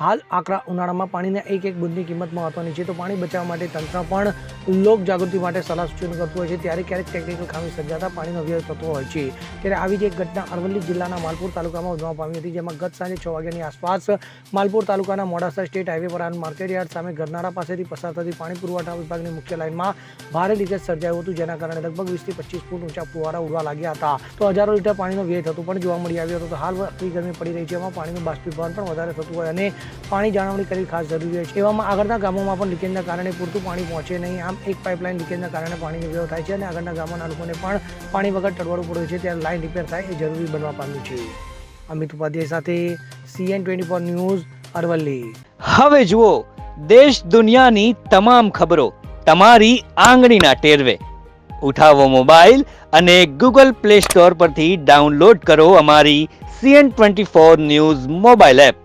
હાલ આકરા ઉનાળામાં પાણીના એક એક બુંદની કિંમત મહત્વની છે. તો પાણી બચાવવા માટે તંત્ર પણ લોક જાગૃતિ માટે સલાહ સૂચન કરતું હોય છે. ત્યારે ક્યારેક ટેકનિકલ ખામી સર્જાતા પાણીનો વ્યય થતો હોય છે. ત્યારે આવી જ એક ઘટના અરવલ્લી જિલ્લાના માલપુર તાલુકામાં ઉજવવા પામી હતી, જેમાં ગત સાંજે છ વાગ્યાની આસપાસ માલપુર તાલુકાના મોડાસા સ્ટેટ હાઈવે પર આવેલ માર્કેટ યાર્ડ સામે ગરનાળા પાસેથી પસાર થતી પાણી પુરવઠા વિભાગની મુખ્ય લાઇનમાં ભારે લીકેજ સર્જાયું હતું, જેના કારણે લગભગ વીસથી પચીસ ફૂટ ઊંચા ફુવારા ઉડવા લાગ્યા હતા. તો હજારો લીટર પાણીનો વ્યય થતું પણ જોવા મળી આવ્યો હતો. હાલ અતિ ગરમી પડી રહી છે. એમાં પાણીનું બાષ્પીભવન પણ વધારે થતું હોય અને પાણી જાળવણી કરવી ખાસ જરૂરી છે. એવામાં આગળના ગામોમાં પણ લીકેજના કારણે પૂરતું પાણી પહોંચે નહીં. આમ એક પાઇપલાઇન લીકેજના કારણે પાણીનો વ્યવહાર થાય છે અને આગળના ગામોના લોકોને પણ પાણી વગર ટળવાડવું પડે છે. ત્યારે લાઇન રિપેર થાય એ જરૂરી બનવા પામ્યું છે. અમિત ઉપાધ્યાય સાથે CN twenty four news Aravalli. હવે જુઓ, દેશ દુનિયાની તમામ ખબરો તમારી આંગળીના ટેરવે. ઉઠાવો મોબાઈલ અને ગૂગલ પ્લે સ્ટોર પરથી ડાઉનલોડ કરો અમારી CN twenty four news mobile app.